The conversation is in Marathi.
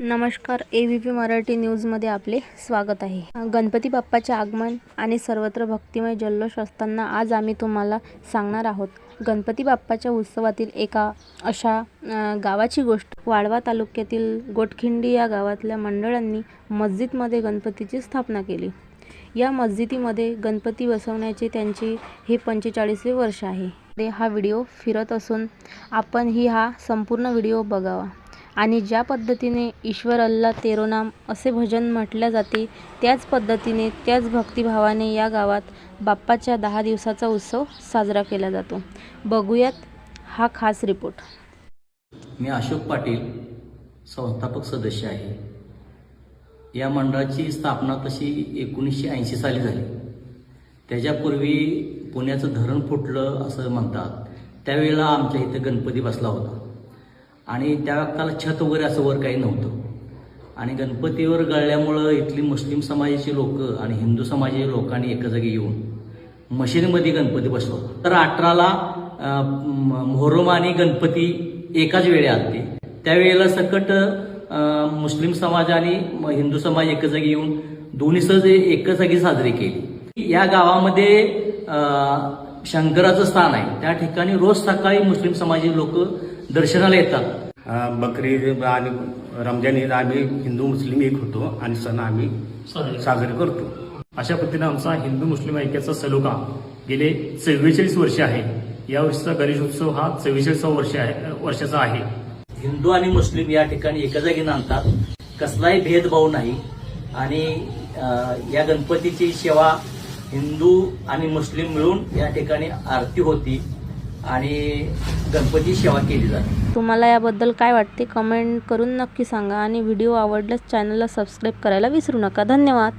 नमस्कार ए व्ही पी मराठी न्यूजमध्ये आपले स्वागत आहे. गणपती बाप्पाचे आगमन आणि सर्वत्र भक्तिमय जल्लोष असताना आज आम्ही तुम्हाला सांगणार आहोत. गणपती बाप्पाच्या उत्सवातील एका अशा गावाची गोष्ट. वाळवा तालुक्यातील गोटखिंडी या गावातल्या मंडळांनी मस्जिदमध्ये गणपतीची स्थापना केली. या मस्जिदीमध्ये गणपती बसवण्याचे त्यांचे हे पंचेचाळीसवे वर्ष आहे. ते हा व्हिडिओ फिरत असून आपणही हा संपूर्ण व्हिडिओ बघावा. आणि ज्या पद्धतीने ईश्वर अल्ला तेरो नाम असे भजन म्हटल्या जाते त्याच पद्धतीने त्याच भक्तिभावाने या गावात बाप्पाच्या दहा दिवसाचा उत्सव साजरा केला जातो. बघूयात हा खास रिपोर्ट. मी अशोक पाटील संस्थापक सदस्य आहे. या मंडळाची स्थापना तशी एकोणीसशे ऐंशी साली झाली. त्याच्यापूर्वी पुण्याचं धरण फुटलं असं म्हणतात. त्यावेळेला आमच्या इथे गणपती बसला होता. आणि त्या काळात छत वगैरे असं वर काही नव्हतं. आणि गणपतीवर गळल्यामुळं इथली मुस्लिम समाजाची लोक आणि हिंदू समाजाची लोकांनी एका जागी येऊन मशिदीमध्ये गणपती बसवला तर अठराला मोहरम आणि गणपती एकाच वेळी आलते. त्यावेळेला सकट मुस्लिम समाज आणि म- हिंदू समाज एका जागी येऊन दोन्ही सहज एका जागी साजरी केली. या गावामध्ये शंकराचं स्थान आहे. त्या ठिकाणी रोज सकाळी मुस्लिम समाजाचे लोक दर्शनाला येतात. बकरी ईद आणि रमजान ईद आम्ही हिंदू मुस्लिम एक होतो आणि सण आम्ही साजरे करतो. अशा पद्धतीने आमचा हिंदू मुस्लिम ऐक्याचा सलोखा गेले चव्वेचाळीस वर्षे आहे. या वर्षीचा गणेशोत्सव हा चव्वेचाळीसावा वर्ष आहे वर्षाचा आहे. हिंदू आणि मुस्लिम या ठिकाणी एका जागी नांदतात कसलाही भेदभाव नाही. आणि या गणपतीची सेवा हिंदू आणि मुस्लिम मिळून या ठिकाणी आरती होती. आणि गणपती सेवा केली जाते तुम्हाला याबद्दल काय वाटते? कमेंट करून नक्की सांगा आणि व्हिडिओ आवडल्यास चॅनलला सबस्क्राईब करायला विसरू नका. धन्यवाद.